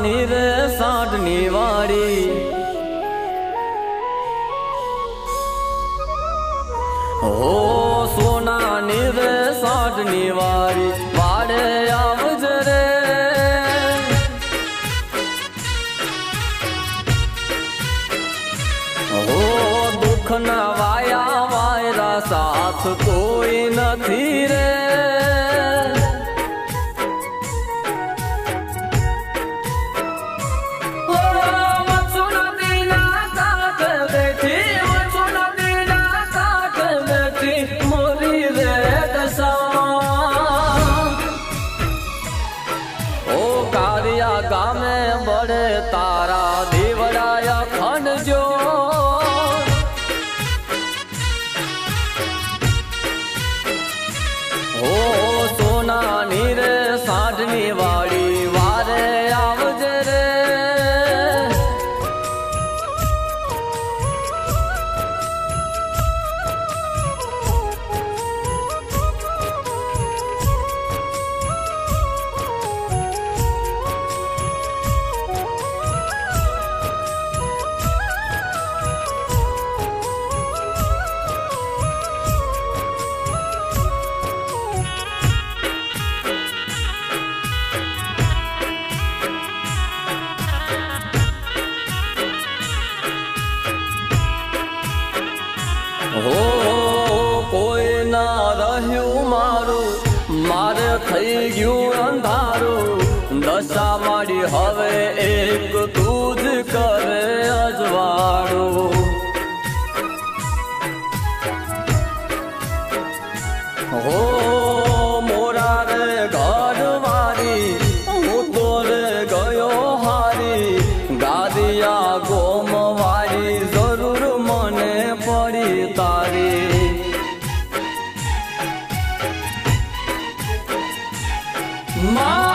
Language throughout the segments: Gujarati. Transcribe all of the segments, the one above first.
સોનાની રે સાંઢની વાડી. હો, સોનાની રે સાંઢની વાડી, વાડે આવજ રે. હો, દુઃખના વાયા વાયરા સાથ કોઈ નથી રે. મારું થઈ ગયું અંધારું. દશા માડી હવે એક તું કરે અજવાળું. હો Mom!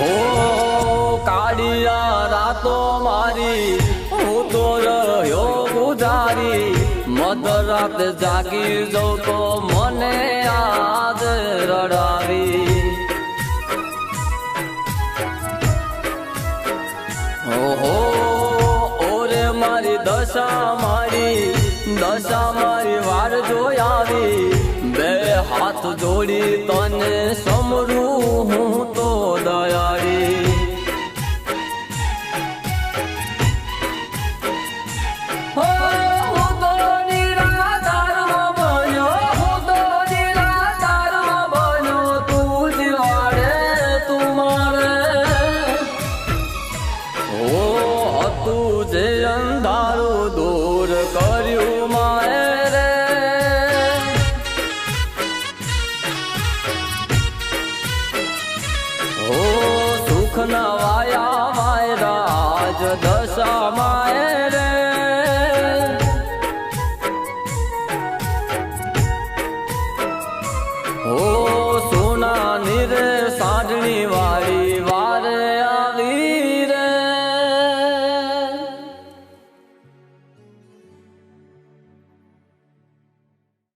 હો, કાળિયા રાતો મારી, હું તો રહ્યો ગુજારી. મધરાત જાગી જઉં તો મને આજ રડાવી. ઓહો, ઓરે મારી દશા મારી દશા મારી વાર જોયાવી બે હાથ જોડી તને સમરું